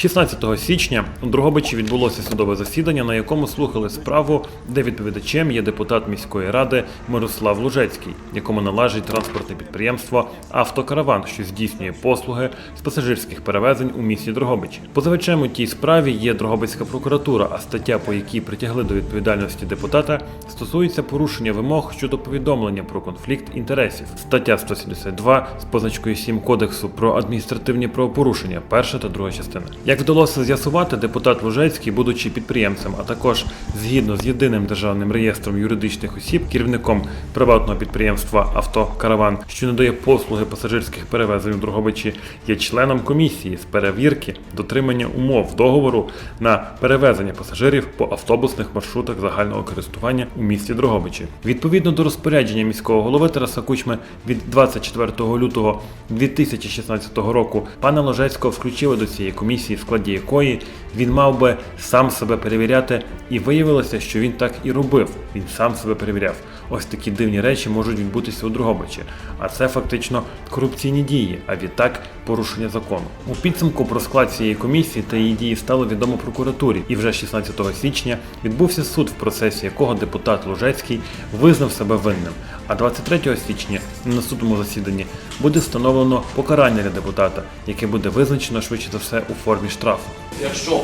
16 січня у Дрогобичі відбулося судове засідання, на якому слухали справу, де відповідачем є депутат міської ради Мирослав Лужецький, якому належить транспортне підприємство Автокараван, що здійснює послуги з пасажирських перевезень у місті Дрогобичі. Позивачем у тій справі є Дрогобицька прокуратура, а стаття, по якій притягли до відповідальності депутата, стосується порушення вимог щодо повідомлення про конфлікт інтересів. Стаття 172 з позначкою 7 Кодексу про адміністративні правопорушення, перша та друга частина. Як вдалося з'ясувати, депутат Лужецький, будучи підприємцем, а також згідно з єдиним державним реєстром юридичних осіб, керівником приватного підприємства Автокараван, що надає послуги пасажирських перевезень у Дрогобичі, є членом комісії з перевірки дотримання умов договору на перевезення пасажирів по автобусних маршрутах загального користування у місті Дрогобичі. Відповідно до розпорядження міського голови Тараса Кучми від 24 лютого 2016 року пана Ложецького включили до цієї комісії, складі якої він мав би сам себе перевіряти, і виявилося, що він так і робив. Він сам себе перевіряв. Ось такі дивні речі можуть відбутися у Дрогобичі. А це фактично корупційні дії, а відтак порушення закону. У підсумку про склад цієї комісії та її дії стало відомо прокуратурі, і вже 16 січня відбувся суд, в процесі якого депутат Лужецький визнав себе винним. А 23 січня на наступному засіданні буде встановлено покарання для депутата, яке буде визначено швидше за все у формі штрафу. Якщо е,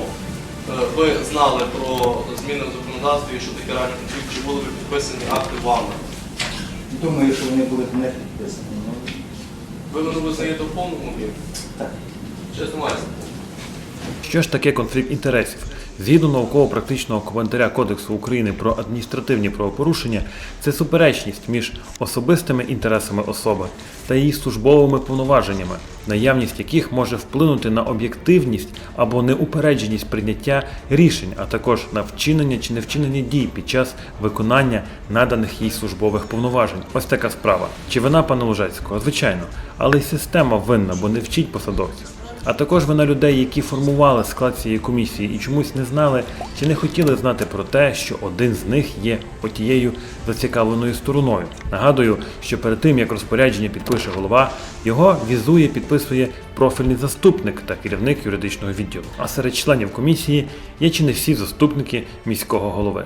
ви знали про зміни в законодавстві, що таке реальний конфлікт, чи були б підписані акти вами? Думаю, що вони будуть не підписані. Ну, Ви мене визнаєте в повному так. Чесно маєте. Що ж таке конфлікт інтересів? Згідно науково-практичного коментаря Кодексу України про адміністративні правопорушення, це суперечність між особистими інтересами особи та її службовими повноваженнями, наявність яких може вплинути на об'єктивність або неупередженість прийняття рішень, а також на вчинення чи невчинення дій під час виконання наданих їй службових повноважень. Ось така справа. Чи вина пана Лужецького? Звичайно, але й система винна, бо не вчить посадовців. А також вина людей, які формували склад цієї комісії і чомусь не знали чи не хотіли знати про те, що один з них є отією зацікавленою стороною. Нагадую, що перед тим як розпорядження підпише голова, його візує, підписує профільний заступник та керівник юридичного відділу. А серед членів комісії є чи не всі заступники міського голови.